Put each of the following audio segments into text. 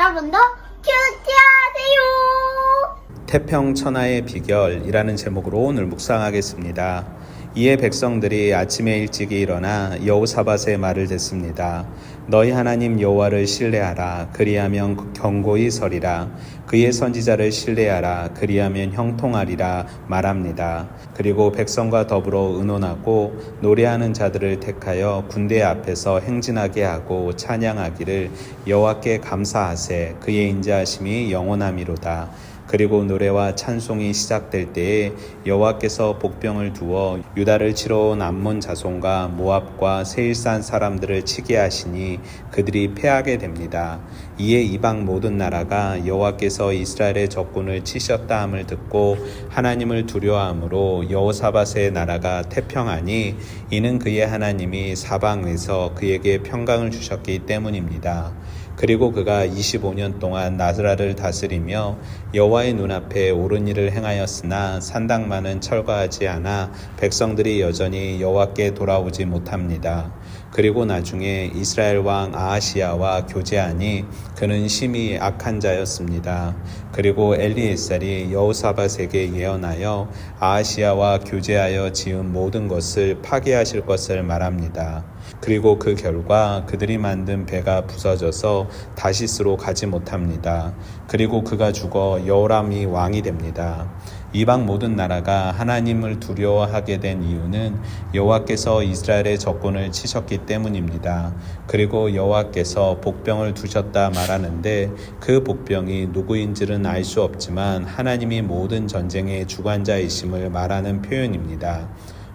여러분도 큐티 하세요. 태평 천하의 비결이라는 제목으로 오늘 묵상하겠습니다. 이에 백성들이 아침에 일찍이 일어나 여호사밧의 말을 듣습니다. 너희 하나님 여호와를 신뢰하라 그리하면 경고히 서리라 그의 선지자를 신뢰하라 그리하면 형통하리라 말합니다. 그리고 백성과 더불어 의논하고 노래하는 자들을 택하여 군대 앞에서 행진하게 하고 찬양하기를 여호와께 감사하세 그의 인자하심이 영원함이로다. 그리고 노래와 찬송이 시작될 때에 여호와께서 복병을 두어 유다를 치러 온 암몬 자손과 모압과 세일산 사람들을 치게 하시니 그들이 패하게 됩니다. 이에 이방 모든 나라가 여호와께서 이스라엘의 적군을 치셨다 함을 듣고 하나님을 두려워함으로 여호사밧의 나라가 태평하니 이는 그의 하나님이 사방에서 그에게 평강을 주셨기 때문입니다. 그리고 그가 25년 동안 나스라를 다스리며 여호와의 눈앞에 옳은 일을 행하였으나 산당만은 철거하지 않아 백성들이 여전히 여호와께 돌아오지 못합니다. 그리고 나중에 이스라엘 왕 아하시야와 교제하니 그는 심히 악한 자였습니다. 그리고 엘리에셀이 여호사밧에게 예언하여 아하시야와 교제하여 지은 모든 것을 파괴하실 것을 말합니다. 그리고 그 결과 그들이 만든 배가 부서져서 다시스로 가지 못합니다. 그리고 그가 죽어 여호람이 왕이 됩니다. 이방 모든 나라가 하나님을 두려워하게 된 이유는 여호와께서 이스라엘의 적군을 치셨기 때문입니다. 그리고 여호와께서 복병을 두셨다 말하는데 그 복병이 누구인지는 알 수 없지만 하나님이 모든 전쟁의 주관자이심을 말하는 표현입니다.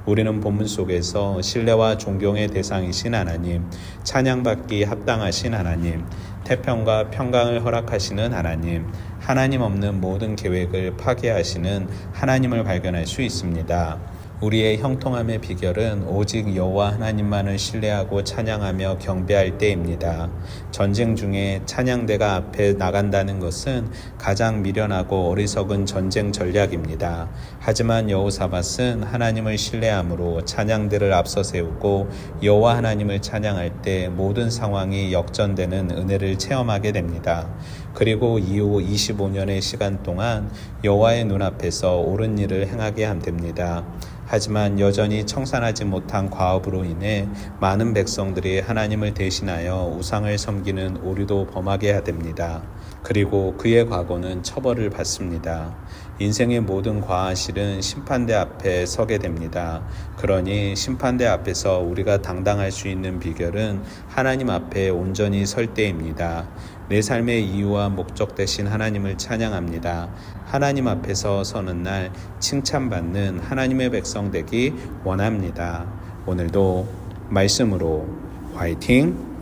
우리는 본문 속에서 신뢰와 존경의 대상이신 하나님, 찬양받기 합당하신 하나님, 태평과 평강을 허락하시는 하나님, 하나님 없는 모든 계획을 파괴하시는 하나님을 발견할 수 있습니다. 우리의 형통함의 비결은 오직 여호와 하나님만을 신뢰하고 찬양하며 경배할 때입니다. 전쟁 중에 찬양대가 앞에 나간다는 것은 가장 미련하고 어리석은 전쟁 전략입니다. 하지만 여호사밧은 하나님을 신뢰함으로 찬양대를 앞서 세우고 여호와 하나님을 찬양할 때 모든 상황이 역전되는 은혜를 체험하게 됩니다. 그리고 이후 25년의 시간 동안 여호와의 눈앞에서 옳은 일을 행하게 함 됩니다. 하지만 여전히 청산하지 못한 과업으로 인해 많은 백성들이 하나님을 대신하여 우상을 섬기는 오류도 범하게 됩니다. 그리고 그의 과거는 처벌을 받습니다. 인생의 모든 과실은 심판대 앞에 서게 됩니다. 그러니 심판대 앞에서 우리가 당당할 수 있는 비결은 하나님 앞에 온전히 설 때입니다. 내 삶의 이유와 목적 대신 하나님을 찬양합니다. 하나님 앞에서 서는 날 칭찬받는 하나님의 백성 되기 원합니다. 오늘도 말씀으로 화이팅!